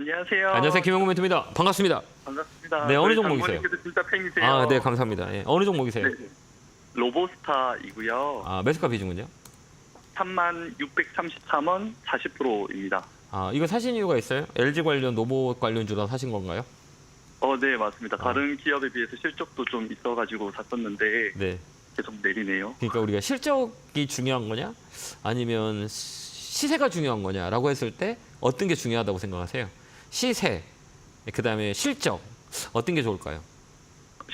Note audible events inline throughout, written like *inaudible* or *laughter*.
안녕하세요. 안녕하세요. 김영구 멘토입니다. 반갑습니다. 반갑습니다. 네, 어느 종목이세요? 진짜 팬이세요. 아, 네, 감사합니다. 예, 어느 종목이세요? 네. 로보스타이고요. 아, 매수가 비중은요? 3만 633원 40%입니다. 아, 이거 사신 이유가 있어요? LG 관련 노봇 관련주라 사신 건가요? 어, 네, 맞습니다. 아. 다른 기업에 비해서 실적도 좀 있어가지고 샀었는데 네. 계속 내리네요. 그러니까 우리가 실적이 중요한 거냐? 아니면 시- 시세가 중요한 거냐라고 했을 때 어떤 게 중요하다고 생각하세요? 시세, 그 다음에 실적 어떤 게 좋을까요?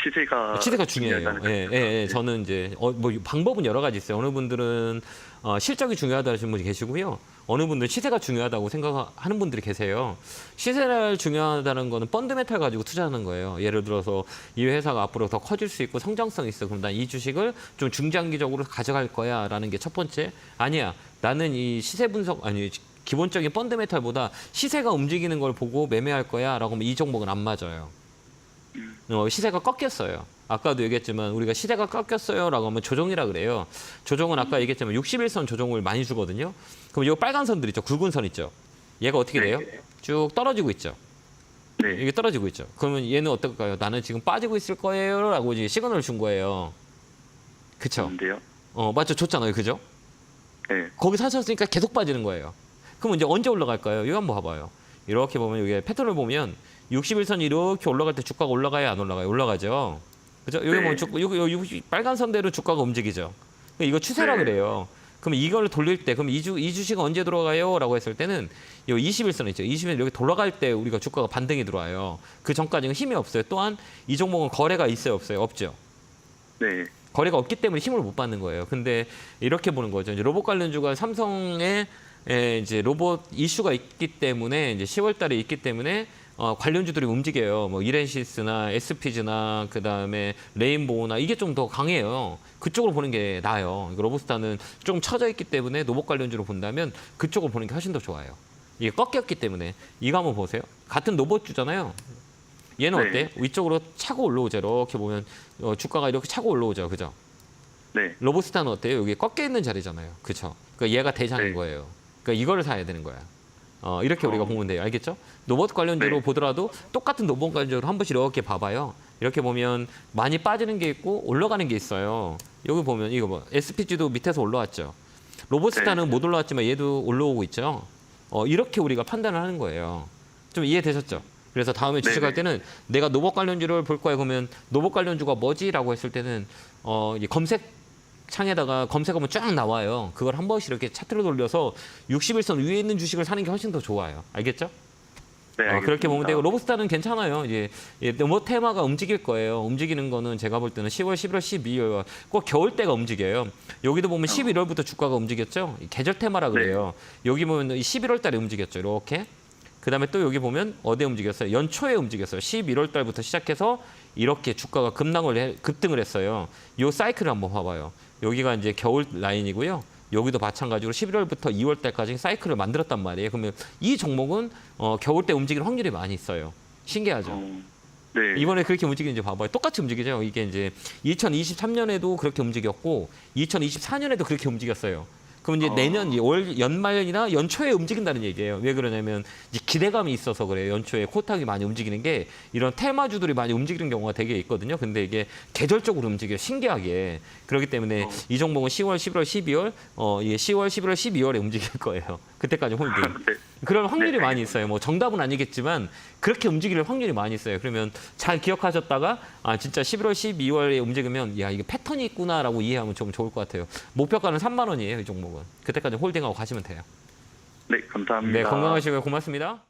시세가 시세가 중요해요. 중요하다는 예, 예, 예. 저는 이제 어, 뭐 방법은 여러 가지 있어요. 어느 분들은 어, 실적이 중요하다 하시는 분이 계시고요. 어느 분들은 시세가 중요하다고 생각하는 분들이 계세요. 시세를 중요하다는 거는 펀드메탈 가지고 투자하는 거예요. 예를 들어서 이 회사가 앞으로 더 커질 수 있고 성장성이 있어. 그럼 난 이 주식을 좀 중장기적으로 가져갈 거야 라는 게 첫 번째. 아니야. 나는 이 시세 분석 아니 기본적인 펀드메탈보다 시세가 움직이는 걸 보고 매매할 거야 라고 하면 이 종목은 안 맞아요. 어, 시세가 꺾였어요. 아까도 얘기했지만 우리가 시세가 꺾였어요 라고 하면 조정이라 그래요. 조정은 아까 얘기했지만 61선 조정을 많이 주거든요. 그럼 이 빨간 선들 있죠. 굵은 선 있죠. 얘가 어떻게 돼요? 쭉 떨어지고 있죠. 네. 이게 떨어지고 있죠. 그러면 얘는 어떨까요? 나는 지금 빠지고 있을 거예요 라고 이제 시그널을 준 거예요. 그쵸? 어, 맞죠. 줬잖아요. 그죠? 네. 거기 사셨으니까 계속 빠지는 거예요. 그럼 이제 언제 올라갈까요? 이거 한번 봐봐요. 이렇게 보면 이게 패턴을 보면 61선이 이렇게 올라갈 때 주가가 올라가요, 안 올라가요? 올라가죠. 그죠? 여기 네. 보면 주, 여기, 여기 빨간 선대로 주가가 움직이죠. 그러니까 이거 추세라 네. 그래요. 그럼 이걸 돌릴 때, 그럼 이, 주, 이 주식은 언제 들어가요? 라고 했을 때는 이 21선 있죠. 21선 여기 돌아갈 때 우리가 주가가 반등이 들어와요. 그 전까지는 힘이 없어요. 또한 이 종목은 거래가 있어요, 없어요? 없죠. 네. 거래가 없기 때문에 힘을 못 받는 거예요. 근데 이렇게 보는 거죠. 이제 로봇 관련주가 삼성의 에, 이제 로봇 이슈가 있기 때문에 이제 10월 달에 있기 때문에 어, 관련주들이 움직여요. 뭐 이렌시스나 SP즈나 그다음에 레인보우나 이게 좀 더 강해요. 그쪽으로 보는 게 나아요. 이거 로봇스타는 좀 처져 있기 때문에 로봇 관련주로 본다면 그쪽으로 보는 게 훨씬 더 좋아요. 이게 꺾였기 때문에 이거 한번 보세요. 같은 로봇주잖아요. 얘는 네. 어때? 위쪽으로 차고 올라오죠. 이렇게 보면 어, 주가가 이렇게 차고 올라오죠. 그죠? 네. 로보스타는 어때요? 여기 꺾여 있는 자리잖아요. 그렇죠? 그러니까 얘가 대장인 네. 거예요. 그러니까 이거를 사야 되는 거야. 어, 이렇게 우리가 어. 보면 돼요. 알겠죠? 로봇 관련주로 네. 보더라도 똑같은 로봇 관련주로 한 번씩 이렇게 봐봐요. 이렇게 보면 많이 빠지는 게 있고 올라가는 게 있어요. 여기 보면 이거 뭐 SPG도 밑에서 올라왔죠. 로보스타는 못 올라왔지만 얘도 올라오고 있죠. 어, 이렇게 우리가 판단을 하는 거예요. 좀 이해되셨죠? 그래서 다음에 주식할 네네. 때는 내가 노봇 관련주를 볼 거야 그러면 노봇 관련주가 뭐지라고 했을 때는 어, 검색 창에다가 검색하면 쫙 나와요. 그걸 한 번씩 이렇게 차트로 돌려서 61선 위에 있는 주식을 사는 게 훨씬 더 좋아요. 알겠죠? 네. 어, 그렇게 보면 되고. 로봇스타는 괜찮아요. 이제 예, 로봇 테마가 움직일 거예요. 움직이는 거는 제가 볼 때는 10월, 11월, 12월 꼭 겨울 때가 움직여요. 여기도 보면 11월부터 주가가 움직였죠. 이 계절 테마라 그래요. 여기 보면 11월 달에 움직였죠. 이렇게. 그다음에 또 여기 보면 어디에 움직였어요? 연초에 움직였어요. 11월 달부터 시작해서 이렇게 주가가 급락을 해- 급등을 했어요. 요 사이클을 한번 봐봐요. 여기가 이제 겨울 라인이고요. 여기도 마찬가지로 11월부터 2월 달까지 사이클을 만들었단 말이에요. 그러면 이 종목은 어, 겨울 때 움직일 확률이 많이 있어요. 신기하죠? 어, 네. 이번에 그렇게 움직이는지 봐봐요. 똑같이 움직이죠. 이게 이제 2023년에도 그렇게 움직였고 2024년에도 그렇게 움직였어요. 그럼 이제 어. 내년 이월 연말이나 연초에 움직인다는 얘기예요. 왜 그러냐면 이제 기대감이 있어서 그래요. 연초에 코탁이 많이 움직이는 게 이런 테마주들이 많이 움직이는 경우가 되게 있거든요. 근데 이게 계절적으로 움직여요. 신기하게. 그렇기 때문에 어. 이 종목은 10월, 11월, 12월, 어, 이게 10월, 11월, 12월에 움직일 거예요. *laughs* 그때까지 홀딩. 네. 그럴 확률이 네, 많이 있어요. 뭐 정답은 아니겠지만 그렇게 움직일 확률이 많이 있어요. 그러면 잘 기억하셨다가 아 진짜 11월, 12월에 움직이면 야 이게 패턴이 있구나라고 이해하면 좀 좋을 것 같아요. 목표가는 3만 원이에요. 이 종목은. 그때까지 홀딩하고 가시면 돼요. 네, 감사합니다. 네, 건강하시고요. 고맙습니다.